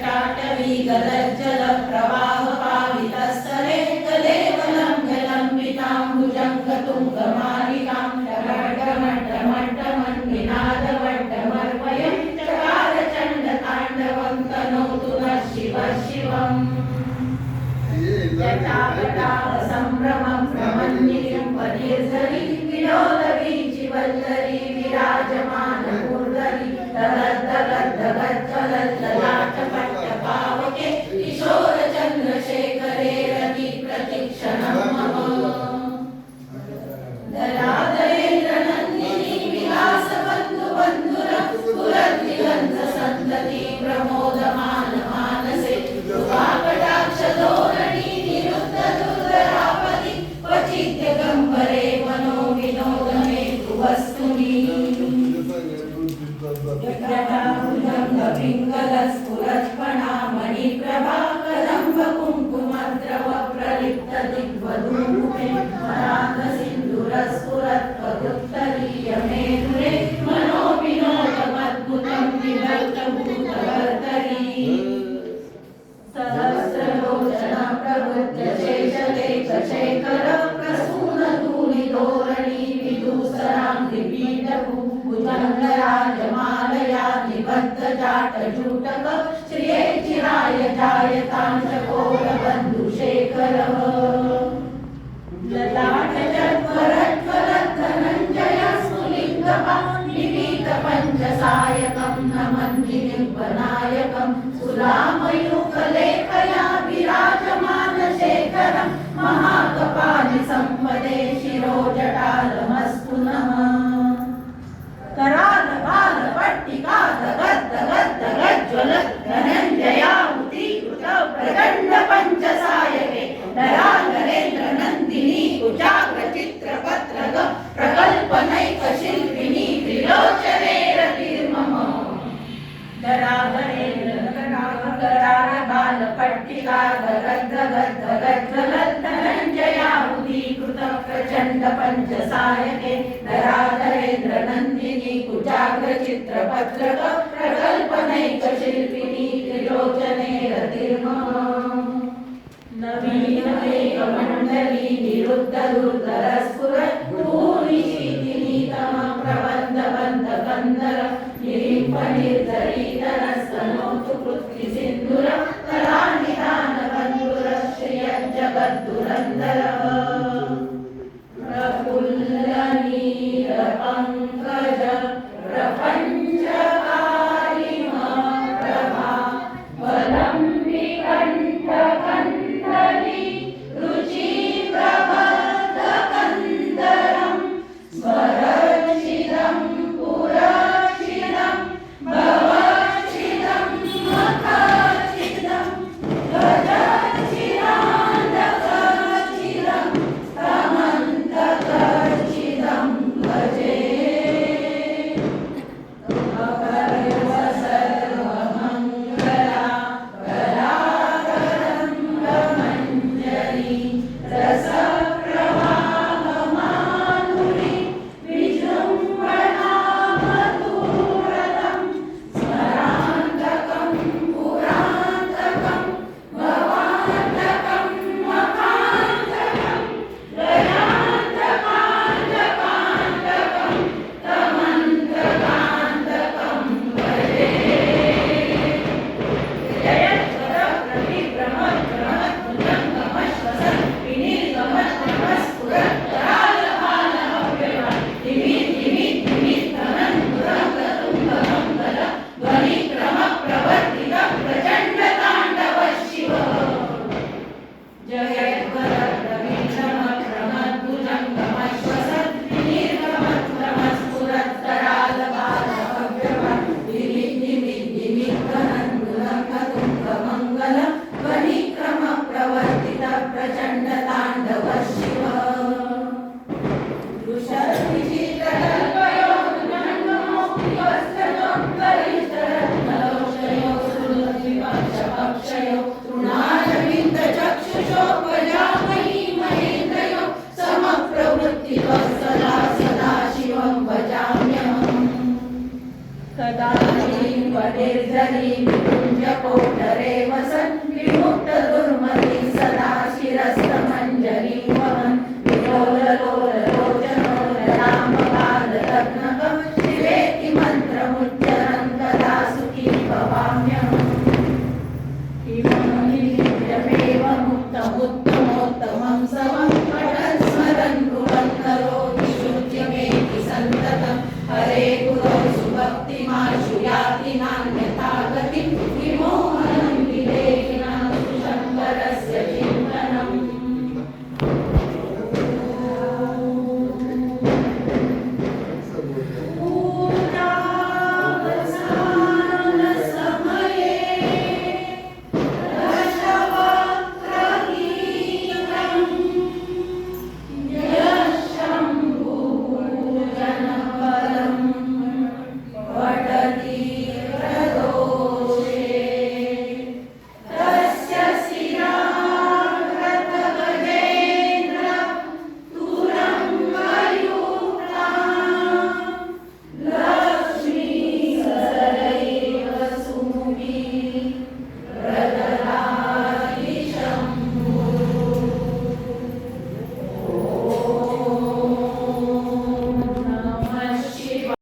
जटाटवी गदज्जल प्रवाह पावितस्तरे कलेवलं गलम्बिताम्बुजं गतुङ्गमार परम्परे मनो विनोदमे तु वस्तुनि जटाभुजं गपिङ्गलस्फुरत्पणा मणिप्रभाकदम्बकुङ्कुमद्रवप्रलिप्तदिग्वधूमे मरागसिन्दुरस्फुरत्पदुत्तरीयमेधुरे मनो विनोदमद्भुतं विभक्तभूतवर्तरी सहस्रलोचन प्रबुद्ध शेषलेखशेखर नन्दिनिम्बनायकं सुरामयूकलेखया विराजमानशेखरं महाकपालि सम्पदे शिरोजटालमस्तु नः करालपालपट्टिकादगद्दगद्दगज्ज्वलत् धनञ्जयावुतीकृत प्रचण्डपञ्चसायके नराल प्रचंड पंच सायने धराधरेन्द्र नंदिनी कुचाग्र चित्र पत्र प्रकल्प नैक शिल्पिनी त्रिलोचने रतिर्मा नवीन मंडली निरुद्ध दुर्धरस्फुर निर्जरी विपुञ्जकोटरे वसन् विमुक्त दुर्मति